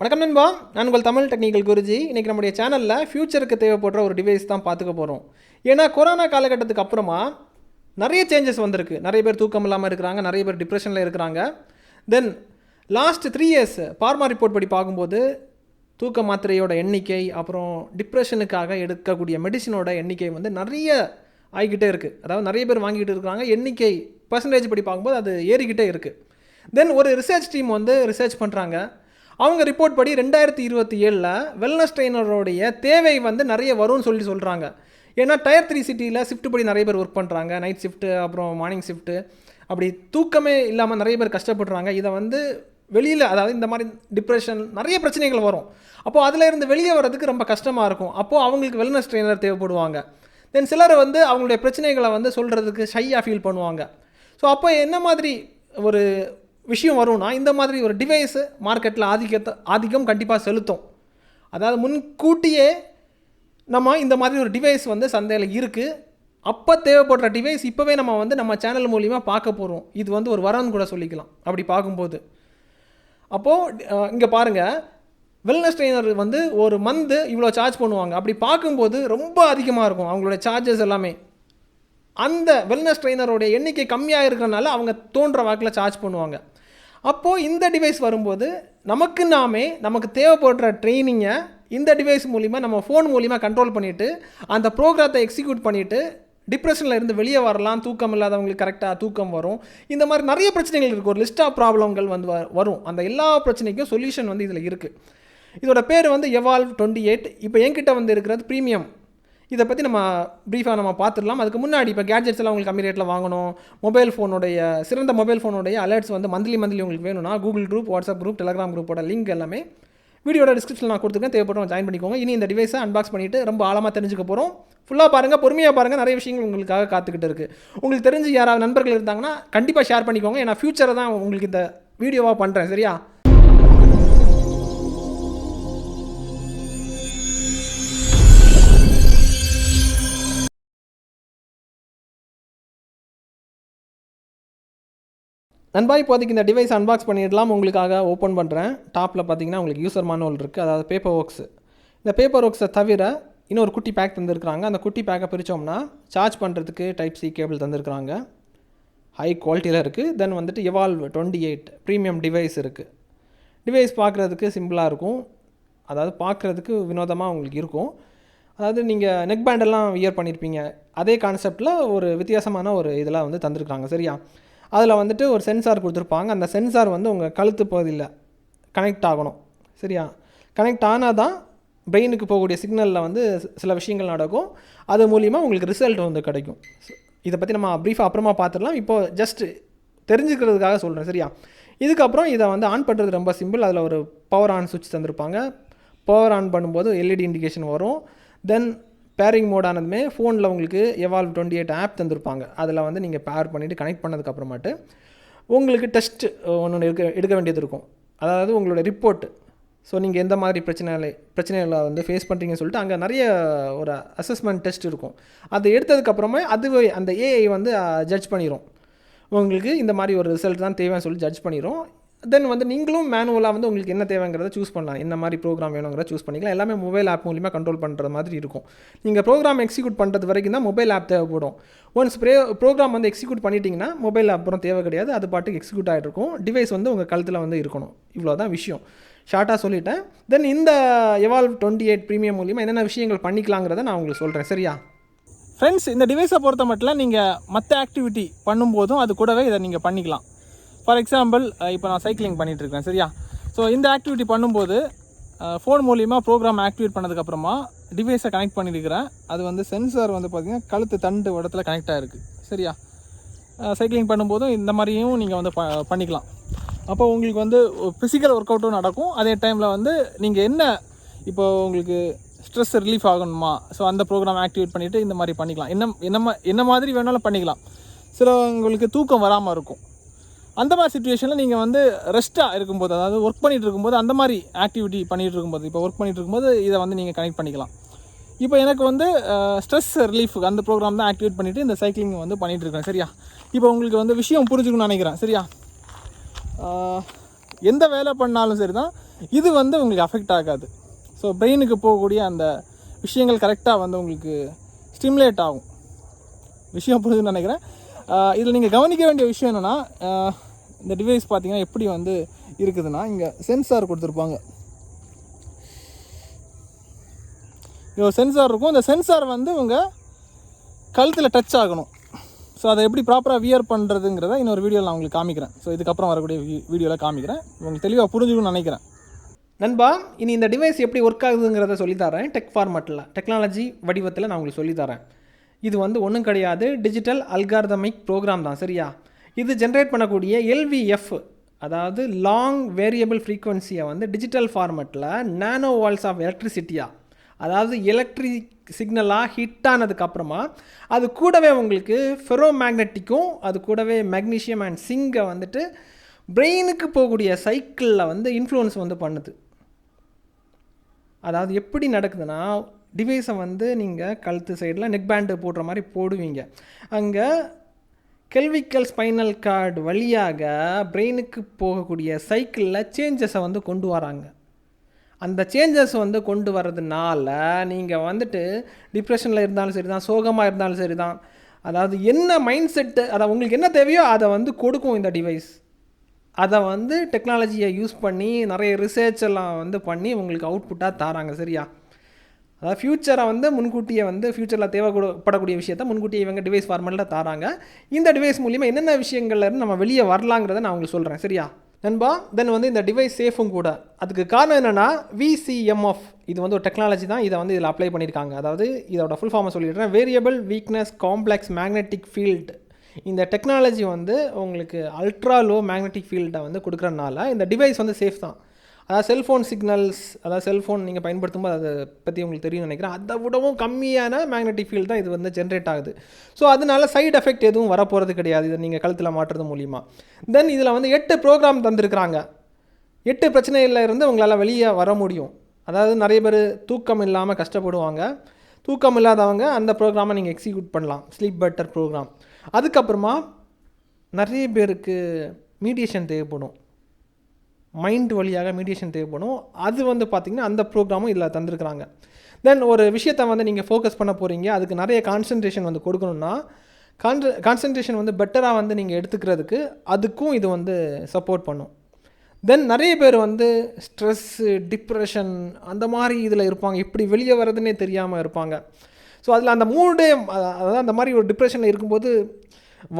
வணக்கம் நண்பா. நான் உங்கள் தமிழ் டெக்னிக்கல் குருஜி. இன்றைக்கி நம்முடைய சேனலில் ஃப்யூச்சருக்கு தேவைப்படுற ஒரு டிவைஸ் தான் பார்த்துக்க போகிறோம் ஏன்னா கொரோனா காலகட்டத்துக்கு அப்புறமா நிறைய சேஞ்சஸ் வந்திருக்கு. நிறைய பேர் தூக்கம் இல்லாமல் இருக்கிறாங்க நிறைய பேர் டிப்ரெஷனில் இருக்கிறாங்க. Then last three years pharma report படி பார்க்கும்போது தூக்க மாத்திரையோட எண்ணிக்கை அப்புறம் டிப்ரெஷனுக்காக எடுக்கக்கூடிய மெடிசினோட எண்ணிக்கை வந்து நிறைய ஆகிக்கிட்டே இருக்குது அதாவது நிறைய பேர் வாங்கிக்கிட்டு இருக்கிறாங்க. எண்ணிக்கை பர்சன்டேஜ் படி பார்க்கும்போது அது ஏறிக்கிட்டே இருக்குது தென் ஒரு ரிசர்ச் டீம் வந்து ரிசர்ச் பண்ணுறாங்க அவங்க ரிப்போர்ட் படி ரெண்டாயிரத்தி இருபத்தி ஏழில் வெல்னஸ் ட்ரெயினரோடைய தேவை வந்து நிறைய வரும்னு சொல்லி சொல்கிறாங்க ஏன்னா டயர் த்ரீ சிட்டியில் ஷிஃப்ட் படி நிறைய பேர் ஒர்க் பண்ணுறாங்க நைட் ஷிஃப்ட்டு அப்புறம் மார்னிங் ஷிஃப்ட்டு அப்படி தூக்கமே இல்லாமல் நிறைய பேர் கஷ்டப்படுறாங்க. இதை வந்து வெளியில் அதாவது இந்த மாதிரி டிப்ரெஷன் நிறைய பிரச்சனைகள் வரும். அப்போது அதில் இருந்து வெளியே வர்றதுக்கு ரொம்ப கஷ்டமாக இருக்கும். அப்போது அவங்களுக்கு வெல்னஸ் ட்ரெயினர் தேவைப்படுவாங்க. தென் சிலர் வந்து அவங்களுடைய பிரச்சனைகளை வந்து சொல்கிறதுக்கு ஷையாக ஃபீல் பண்ணுவாங்க. ஸோ அப்போ என்ன மாதிரி ஒரு விஷயம் வரும்னா இந்த மாதிரி ஒரு டிவைஸு மார்க்கெட்டில் ஆதிக்கத்தை ஆதிக்கம் கண்டிப்பாக செலுத்தும். அதாவது முன்கூட்டியே நம்ம இந்த மாதிரி ஒரு டிவைஸ் வந்து சந்தையில் இருக்குது அப்போ தேவைப்படுற டிவைஸ் இப்போவே நம்ம வந்து நம்ம சேனல் மூலிமா பார்க்க போகிறோம் இது வந்து ஒரு வரம்னு கூட சொல்லிக்கலாம். அப்படி பார்க்கும்போது. அப்போது இங்கே பாருங்கள் வெல்னஸ் ட்ரெயினர் வந்து ஒரு மந்த்து இவ்வளோ சார்ஜ் பண்ணுவாங்க. அப்படி பார்க்கும்போது ரொம்ப அதிகமாக இருக்கும் அவங்களோட சார்ஜஸ் எல்லாமே. அந்த வெல்னஸ் ட்ரெயினரோடைய எண்ணிக்கை கம்மியாக இருக்கிறனால அவங்க தோன்ற வாக்கில் சார்ஜ் பண்ணுவாங்க. அப்போது இந்த டிவைஸ் வரும்போது நமக்கு நாமே நமக்கு தேவைப்படுற ட்ரைனிங்கை இந்த டிவைஸ் மூலிமா நம்ம ஃபோன் மூலிமா கண்ட்ரோல் பண்ணிவிட்டு அந்த ப்ரோக்ராத்தை எக்ஸிக்யூட் பண்ணிவிட்டு டிப்ரெஷனில் இருந்து வெளியே வரலாம் தூக்கம் இல்லாதவங்களுக்கு கரெக்டாக தூக்கம் வரும். இந்த மாதிரி நிறைய பிரச்சனைகள் இருக்குது ஒரு லிஸ்ட் ஆஃப் ப்ராப்ளங்கள் வந்து வ- வரும். அந்த எல்லா பிரச்சனைக்கும் சொல்யூஷன் வந்து இதில் இருக்குது இதோட பேர் வந்து எவால்வ் டுவெண்ட்டி எயிட் இப்போ என்கிட்ட வந்து இருக்கிறது ப்ரீமியம் இதை பற்றி நம்ம ப்ரீஃபாக நம்ம பார்த்துடலாம். அதுக்கு முன்னாடி இப்போ கேட்ஜெட்ஸ் எல்லாம் உங்களுக்கு கம்மி ரேட்டில் வாங்கணும். மொபைல் ஃபோனுடைய சிறந்த மொபைல் ஃபோனுடைய அலர்ட்ஸ் வந்து மந்த்லி மந்த்லி உங்களுக்கு வேணும்னா Google group WhatsApp group Telegram குரூப்போட லிங்க் எல்லாமே வீடியோட டிஸ்கிரிப்ஷனில் நான் கொடுத்துருக்கேன். தேவைப்பட்டவங்க ஜாயின் பண்ணிக்கோங்க. இனி இந்த டிவைஸை அன்பாக்ஸ் பண்ணிவிட்டு ரொம்ப ஆழமாக தெரிஞ்சுக்க போகிறோம் ஃபுல்லாக பாருங்கள் பொறுமையாக பாருங்கள் நிறைய விஷயங்கள் உங்களுக்காக காத்துக்கிட்டு இருக்குது உங்களுக்கு தெரிஞ்சு யாராவது நண்பர்கள் இருந்தாங்கன்னா கண்டிப்பாக ஷேர் பண்ணிக்கோங்க. ஏன்னா ஃப்யூச்சரை தான் உங்களுக்கு இந்த வீடியோவாக பண்ணுறேன் சரியா? நண்பா இப்போதைக்கு இந்த டிவைஸ் அன்பாக்ஸ் பண்ணிடலாம். உங்களுக்காக ஓப்பன் பண்ணுறேன் டாப்பில் பார்த்தீங்கன்னா உங்களுக்கு யூசர் மானுவல் இருக்குது அதாவது பேப்பர் ஒர்க்ஸ் இந்த பேப்பர் ஒர்க்ஸை தவிர இன்னொரு குட்டி பேக் தந்திருக்கிறாங்க. அந்த குட்டி பேக்கை பிரித்தோம்னா சார்ஜ் பண்ணுறதுக்கு டைப் சி கேபிள் தந்திருக்கிறாங்க. ஹை குவாலிட்டியில் இருக்குது தென் வந்துட்டு evolve twenty eight premium device இருக்குது டிவைஸ் பார்க்குறதுக்கு சிம்பிளாக இருக்கும். அதாவது பார்க்குறதுக்கு வினோதமாக உங்களுக்கு இருக்கும். அதாவது நீங்கள் நெக் பேண்டெல்லாம் வியர் பண்ணியிருப்பீங்க அதே கான்செப்டில் ஒரு வித்தியாசமான ஒரு இதெல்லாம் வந்து தந்திருக்காங்க சரியா? அதில் வந்துட்டு ஒரு சென்சார் கொடுத்துருப்பாங்க. அந்த சென்சார் வந்து உங்கள் கழுத்து பகுதியில் கனெக்ட் ஆகணும். சரியா? கனெக்ட் ஆனால் தான் பிரெயினுக்கு போகக்கூடிய சிக்னலில் வந்து சில விஷயங்கள் நடக்கும். அது மூலிமா உங்களுக்கு ரிசல்ட் வந்து கிடைக்கும். இதை பற்றி நம்ம ப்ரீஃபாக அப்புறமா பார்த்துடலாம் இப்போது ஜஸ்ட் தெரிஞ்சுக்கிறதுக்காக சொல்கிறேன் சரியா? இதுக்கப்புறம் இதை வந்து ஆன் பண்ணுறது ரொம்ப சிம்பிள் அதில் ஒரு பவர் ஆன் சுவிட்ச் தந்திருப்பாங்க. பவர் ஆன் பண்ணும்போது எல்இடி இண்டிகேஷன் வரும். தென் பேரிங் மோட் ஆனதுமே ஃபோனில் உங்களுக்கு எவால்வ் டுவெண்ட்டி எயிட் ஆப் தந்திருப்பாங்க. அதில் வந்து நீங்கள் பேர் பண்ணிவிட்டு கனெக்ட் பண்ணதுக்கப்புறமாட்டு உங்களுக்கு டெஸ்ட் ஒன்று எடுக்க எடுக்க வேண்டியது இருக்கும். அதாவது உங்களோட ரிப்போர்ட் ஸோ நீங்கள் எந்த மாதிரி பிரச்சனைகளை பிரச்சனைகளை வந்து ஃபேஸ் பண்ணுறீங்கன்னு சொல்லிட்டு அங்கே நிறைய ஒரு அசஸ்மெண்ட் டெஸ்ட் இருக்கும். அதை எடுத்ததுக்கப்புறமே அதுவே அந்த ஏஐ வந்து ஜட்ஜ் பண்ணிடும் உங்களுக்கு இந்த மாதிரி ஒரு ரிசல்ட் தான் தேவைன்னு சொல்லி ஜட்ஜ் பண்ணிடும் தென் வந்து நீங்களும் மேனுவலாக வந்து உங்களுக்கு என்ன தேவைங்கிறத சூஸ் பண்ணலாம். என்ன மாதிரி ப்ரோக்ராம் வேணுங்கிறத சூஸ் பண்ணிக்கலாம். எல்லாமே மொபைல் ஆப் மூலிமா கண்ட்ரோல் பண்ணுற மாதிரி இருக்கும். நீங்கள் ப்ரோக்ராம் எக்ஸிக்யூட் பண்ணுறது வரைக்கும் தான் மொபைல் ஆப் தேவைப்படும். ஒன்ஸ் ப்ரே ப்ரோக்ராம் வந்து எக்ஸிக்யூட் பண்ணிட்டீங்கன்னா மொபைல் அப்புறம் தேவை கிடையாது. அது பாட்டுக்கு எக்ஸிக்யூட் ஆகிட்டு இருக்கும். டிவைஸ் வந்து உங்கள் கழுத்தில் வந்து இருக்கணும். இவ்வளோ தான் விஷயம் ஷார்ட்டாக சொல்லிட்டேன். தென் இந்த எவால்வ் டுவெண்ட்டி எயிட் ப்ரீமியம் மூலிமா என்னென்ன விஷயங்கள் பண்ணிக்கலாங்கிறத நான் உங்களுக்கு சொல்கிறேன் சரியா? ஃப்ரெண்ட்ஸ் இந்த டிவைஸை பொறுத்த மட்டும் நீங்கள் மற்ற ஆக்டிவிட்டி பண்ணும்போதும் அது கூடவே இதை நீங்கள் பண்ணிக்கலாம். ஃபார் எக்ஸாம்பிள் இப்போ நான் சைக்கிளிங் பண்ணிகிட்ருக்கேன் சரியா? ஸோ இந்த ஆக்டிவிட்டி பண்ணும்போது ஃபோன் மூலிமா ப்ரோக்ராம் ஆக்டிவேட் பண்ணதுக்கப்புறமா டிவைஸை கனெக்ட் பண்ணியிருக்கிறேன் அது வந்து சென்சார் வந்து பார்த்திங்கன்னா கழுத்து தண்டு இடத்துல கனெக்ட் ஆகிருக்கு சரியா? சைக்கிளிங் பண்ணும்போதும் இந்த மாதிரியும் நீங்கள் வந்து ப பண்ணிக்கலாம். அப்போ உங்களுக்கு வந்து ஃபிசிக்கல் ஒர்க் அவுட்டும் நடக்கும். அதே டைமில் வந்து நீங்கள் என்ன இப்போ உங்களுக்கு ஸ்ட்ரெஸ் ரிலீஃப் ஆகணுமா? ஸோ அந்த ப்ரோக்ராம் ஆக்டிவேட் பண்ணிவிட்டு இந்த மாதிரி பண்ணிக்கலாம். என்ன என்ன மா- என்ன மாதிரி வேணாலும் பண்ணிக்கலாம். சில உங்களுக்கு தூக்கம் வராமல் இருக்கும். அந்த மாதிரி சுச்சுவேஷனில் நீங்கள் வந்து ரெஸ்ட்டாக இருக்கும்போது அதாவது ஒர்க் பண்ணிகிட்டு இருக்கும்போது அந்த மாதிரி ஆக்டிவிட்டி பண்ணிகிட்டு இருக்கும்போது இப்போ ஒர்க் பண்ணிட்டு இருக்கும்போது இதை வந்து நீங்கள் கனெக்ட் பண்ணிக்கலாம். இப்போ எனக்கு வந்து ஸ்ட்ரெஸ் ரிலீஃப் அந்த ப்ரோக்ராம் தான் ஆக்டிவேட் பண்ணிவிட்டு இந்த சைக்கிளிங் வந்து பண்ணிகிட்டு இருக்கேன் சரியா? இப்போ உங்களுக்கு வந்து விஷயம் புரிஞ்சுக்கணும்னு நினைக்கிறேன் சரியா? எந்த வேலை பண்ணாலும் சரி தான் இது வந்து உங்களுக்கு அஃபெக்ட் ஆகாது. ஸோ பிரெயினுக்கு போகக்கூடிய அந்த விஷயங்கள் கரெக்டாக வந்து உங்களுக்கு ஸ்டிமுலேட் ஆகும். விஷயம் புரிஞ்சுன்னு நினைக்கிறேன். இதில் நீங்கள் கவனிக்க வேண்டிய விஷயம் என்னென்னா இந்த டிவைஸ் பார்த்தீங்கன்னா எப்படி வந்து இருக்குதுன்னா இங்கே சென்சார் கொடுத்துருப்பாங்க. இவ்வளோ சென்சார் இருக்கும். இந்த சென்சார் வந்து உங்கள் கழுத்தில் டச் ஆகணும். ஸோ அதை எப்படி ப்ராப்பராக வியர் பண்ணுறதுங்கிறத இன்னொரு வீடியோவில் நான் உங்களுக்கு காமிக்கிறேன். ஸோ இதுக்கப்புறம் வரக்கூடிய வீடியோவில் காமிக்கிறேன். உங்களுக்கு தெளிவாக புரிஞ்சுக்கணும்னு நினைக்கிறேன். நண்பா இனி இந்த டிவைஸ் எப்படி ஒர்க் ஆகுதுங்கிறத சொல்லித்தரேன். டெக் ஃபார்மேட்டில் டெக்னாலஜி வடிவத்தில் நான் உங்களுக்கு சொல்லித்தரேன். இது வந்து ஒன்றும் கிடையாது. டிஜிட்டல் அல்கார்தமிக் ப்ரோக்ராம் தான். சரியா? இது ஜென்ரேட் பண்ணக்கூடிய எல்விஎஃப் அதாவது லாங் வேரியபிள் ஃப்ரீக்வன்சியை வந்து டிஜிட்டல் ஃபார்மெட்டில் நானோ வால்ஸ் ஆஃப் எலக்ட்ரிசிட்டியாக அதாவது எலக்ட்ரிக் சிக்னலாக ஹிட் ஆனதுக்கப்புறமா அது கூடவே உங்களுக்கு ஃபெரோ மேக்னெட்டிக்கும் அது கூடவே மெக்னீஷியம் அண்ட் சிங்கை வந்துட்டு பிரெயினுக்கு போகக்கூடிய சைக்கிளில் வந்து இன்ஃப்ளூயன்ஸ் வந்து பண்ணுது. அதாவது எப்படி நடக்குதுன்னா டிவைஸை வந்து நீங்கள் கழுத்து சைடில் நெக் பேண்டு போடுற மாதிரி போடுவீங்க. அங்கே கெல்விக்கல் ஸ்பைனல் கார்டு வழியாக பிரெயினுக்கு போகக்கூடிய சைக்கிளில் சேஞ்சஸை வந்து கொண்டு வராங்க. அந்த சேஞ்சஸ் வந்து கொண்டு வர்றதுனால நீங்கள் வந்துட்டு டிப்ரெஷனில் இருந்தாலும் சரி தான் சோகமாக இருந்தாலும் சரி தான் அதாவது என்ன மைண்ட் செட்டு அதை உங்களுக்கு என்ன தேவையோ அதை வந்து கொடுக்கும் இந்த டிவைஸ் அதை வந்து டெக்னாலஜியை யூஸ் பண்ணி நிறைய ரிசர்ச் எல்லாம் வந்து பண்ணி உங்களுக்கு அவுட்புட்டாக தராங்க சரியா? அதாவது ஃப்யூச்சரை வந்து முன்கூட்டியே வந்து ஃப்யூச்சரில் தேவைப்படக்கூடிய விஷயத்த முன்கூட்டியே இவங்க டிவைஸ் ஃபார்மெட்டில் தராங்க. இந்த டிவைஸ் மூலியமாக என்னென்ன விஷயங்கள்லேருந்து நம்ம வெளியே வரலாங்கிறத நான் உங்களுக்கு சொல்கிறேன் சரியா? நண்பா தென் வந்து இந்த டிவைஸ் சேஃபும் கூட. அதுக்கு காரணம் என்னென்னா விசிஎம்எஃப் இது வந்து ஒரு டெக்னாலஜி தான். இதை வந்து இதில் அப்ளை பண்ணியிருக்காங்க அதாவது இதோட ஃபுல் ஃபார்மை சொல்லிடுறேன். Variable weakness complex magnetic field இந்த டெக்னாலஜி வந்து உங்களுக்கு அல்ட்ரா லோ மேக்னெட்டிக் ஃபீல்டை வந்து கொடுக்குறனால இந்த டிவைஸ் வந்து சேஃப் தான். அதாவது செல்ஃபோன் சிக்னல்ஸ் அதாவது செல்ஃபோன் நீங்கள் பயன்படுத்தும்போது அதை பற்றி உங்களுக்கு தெரியும்னு நினைக்கிறேன். அதை விடவும் கம்மியான மேக்னெட்டிக் ஃபீல்டு தான் இது வந்து ஜென்ரேட் ஆகுது. ஸோ அதனால சைடு எஃபெக்ட் எதுவும் வரப்போகிறது கிடையாது. இதை நீங்கள் கழுத்தில் மாட்டுறது மூலிமா தென் இதில் வந்து எட்டு ப்ரோக்ராம் தந்திருக்கிறாங்க. எட்டு பிரச்சனையில் இருந்து உங்களால் வெளியே வர முடியும். அதாவது நிறைய பேர் தூக்கம் இல்லாமல் கஷ்டப்படுவாங்க. தூக்கம் இல்லாதவங்க அந்த ப்ரோக்ராமை நீங்கள் எக்ஸிக்யூட் பண்ணலாம். ஸ்லீப் பெட்டர் ப்ரோக்ராம் அதுக்கப்புறமா நிறைய பேருக்கு மீடியேஷன் தேவைப்படும். மைண்ட் வழியாக மீடியேஷன் தேவைப்படும். அது வந்து பார்த்திங்கன்னா அந்த ப்ரோக்ராமும் இதில் தந்திருக்கிறாங்க. தென் ஒரு விஷயத்தை வந்து நீங்கள் ஃபோக்கஸ் பண்ண போகிறீங்க அதுக்கு நிறைய கான்சன்ட்ரேஷன் வந்து கொடுக்கணுன்னா கான்ச கான்சன்ட்ரேஷன் வந்து பெட்டராக வந்து நீங்கள் எடுத்துக்கிறதுக்கு அதுக்கும் இது வந்து சப்போர்ட் பண்ணும். தென் நிறைய பேர் வந்து ஸ்ட்ரெஸ்ஸு டிப்ரெஷன் அந்த மாதிரி இதில் இருப்பாங்க. இப்படி வெளியே வர்றதுன்னே தெரியாமல் இருப்பாங்க. ஸோ அதில் அந்த மூடே அதாவது அந்த மாதிரி ஒரு டிப்ரெஷனில் இருக்கும்போது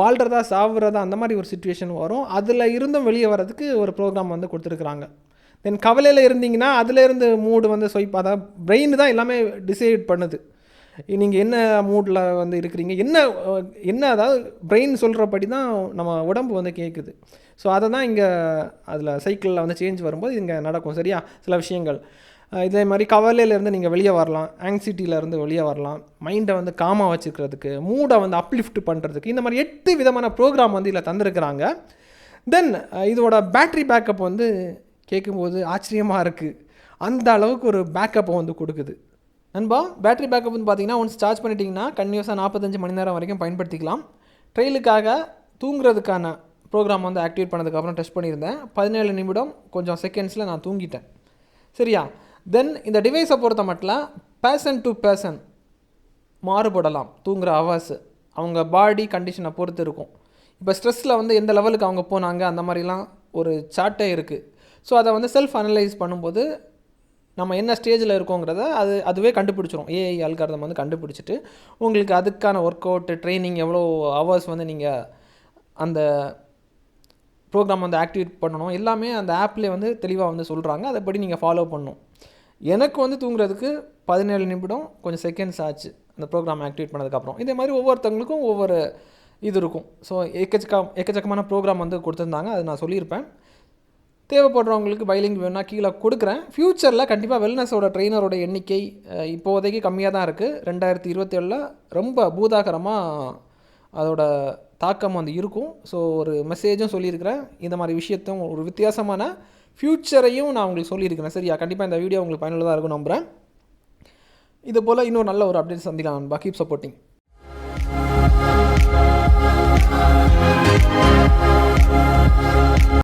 வாழ்கிறதா சாவுறதா அந்த மாதிரி ஒரு சுச்சுவேஷன் வரும். அதில் இருந்தும் வெளியே வர்றதுக்கு ஒரு ப்ரோக்ராம் வந்து கொடுத்துருக்குறாங்க. தென் கவலையில் இருந்தீங்கன்னா அதுலேருந்து மூடு வந்து ஸ்வைப் அதாவது பிரெயின் தான் எல்லாமே டிசைட் பண்ணுது. நீங்கள் என்ன மூடில் வந்து இருக்கிறீங்க? என்ன என்ன அதாவது பிரெயின் சொல்கிறபடி தான் நம்ம உடம்பு வந்து கேட்குது ஸோ அதை தான் இங்கே அதில் சைக்கிளில் வந்து சேஞ்ச் வரும்போது இங்கே நடக்கும். சரியா? சில விஷயங்கள். இதே மாதிரி கவலையிலேருந்து நீங்கள் வெளியே வரலாம் ஆங்ஸைட்டியிலேருந்து வெளியே வரலாம் மைண்டை வந்து காமாக வச்சுக்கிறதுக்கு மூடை வந்து அப்லிஃப்ட் பண்ணுறதுக்கு இந்த மாதிரி எட்டு விதமான ப்ரோக்ராம் வந்து இதில் தந்திருக்கிறாங்க. தென் இதோட பேட்ரி பேக்கப் வந்து கேட்கும்போது ஆச்சரியமாக இருக்குது அந்த அளவுக்கு ஒரு பேக்கப்பை வந்து கொடுக்குது. நண்பா பேட்டரி பேக்கப் வந்து பார்த்தீங்கன்னா ஒன்ஸ் சார்ஜ் பண்ணிட்டீங்கன்னா கன்யூஸாக நாற்பத்தஞ்சு மணி நேரம் வரைக்கும் பயன்படுத்திக்கலாம். ட்ரெயிலுக்காக தூங்குறதுக்கான ப்ரோக்ராம் வந்து ஆக்டிவேட் பண்ணதுக்கப்புறம் டெஸ்ட் பண்ணியிருந்தேன். பதினேழு நிமிடம் கொஞ்சம் செகண்ட்ஸில் நான் தூங்கிட்டேன். சரியா? தென் இந்த டிவைஸை பொறுத்த மட்டும் பேர்சன் டு பேர்சன் மாறுபடலாம் தூங்குற ஹவர்ஸ் அவங்க பாடி கண்டிஷனை பொறுத்து இருக்கும். இப்போ ஸ்ட்ரெஸ்ஸில் வந்து எந்த லெவலுக்கு அவங்க போனாங்க அந்த மாதிரிலாம் ஒரு சார்ட்டே இருக்குது ஸோ அதை வந்து செல்ஃப் அனலைஸ் பண்ணும்போது நம்ம என்ன ஸ்டேஜில் இருக்கோங்கிறத அது அதுவே கண்டுபிடிச்சிரும். ஏஐ அல்காரதம் வந்து கண்டுபிடிச்சிட்டு உங்களுக்கு அதுக்கான ஒர்க் அவுட்டு ட்ரைனிங் எவ்வளோ ஹவர்ஸ் வந்து நீங்கள் அந்த ப்ரோக்ராம் வந்து ஆக்டிவேட் பண்ணணும் எல்லாமே அந்த ஆப்லேயே வந்து தெளிவாக வந்து சொல்கிறாங்க அதைப்படி நீங்கள் ஃபாலோ பண்ணணும். எனக்கு வந்து தூங்குறதுக்கு பதினேழு நிமிடம் கொஞ்சம் செகண்ட்ஸ் ஆச்சு. அந்த ப்ரோக்ராம் ஆக்டிவேட் பண்ணதுக்கப்புறம். இதே மாதிரி ஒவ்வொருத்தவங்களுக்கும் ஒவ்வொரு இது இருக்கும். ஸோ எக்கச்சக்க எக்கச்சக்கமான ப்ரோக்ராம் வந்து கொடுத்துருந்தாங்க. அது நான் சொல்லியிருப்பேன். தேவைப்படுறவங்களுக்கு பைலிங் வேணும்னா கீழே கொடுக்குறேன். ஃப்யூச்சரில் கண்டிப்பாக வெல்னஸோட ட்ரெயினரோட எண்ணிக்கை இப்போதைக்கு கம்மியாக தான் இருக்குது ரெண்டாயிரத்தி இருபத்தேழில் ரொம்ப பூதாகரமாக அதோட தாக்கம் வந்து இருக்கும். ஸோ ஒரு மெசேஜும் சொல்லியிருக்கிறேன். இந்த மாதிரி விஷயத்தும் ஒரு வித்தியாசமான ஃப்யூச்சரையும் நான் உங்களுக்கு சொல்லியிருக்கிறேன். சரியா? கண்டிப்பாக இந்த வீடியோ உங்களுக்கு பயனுள்ளதாக இருக்கும் நம்புகிறேன் இது போல் இன்னொரு நல்ல ஒரு அப்டேட் சந்திக்கலாம் நண்பா. Keep supporting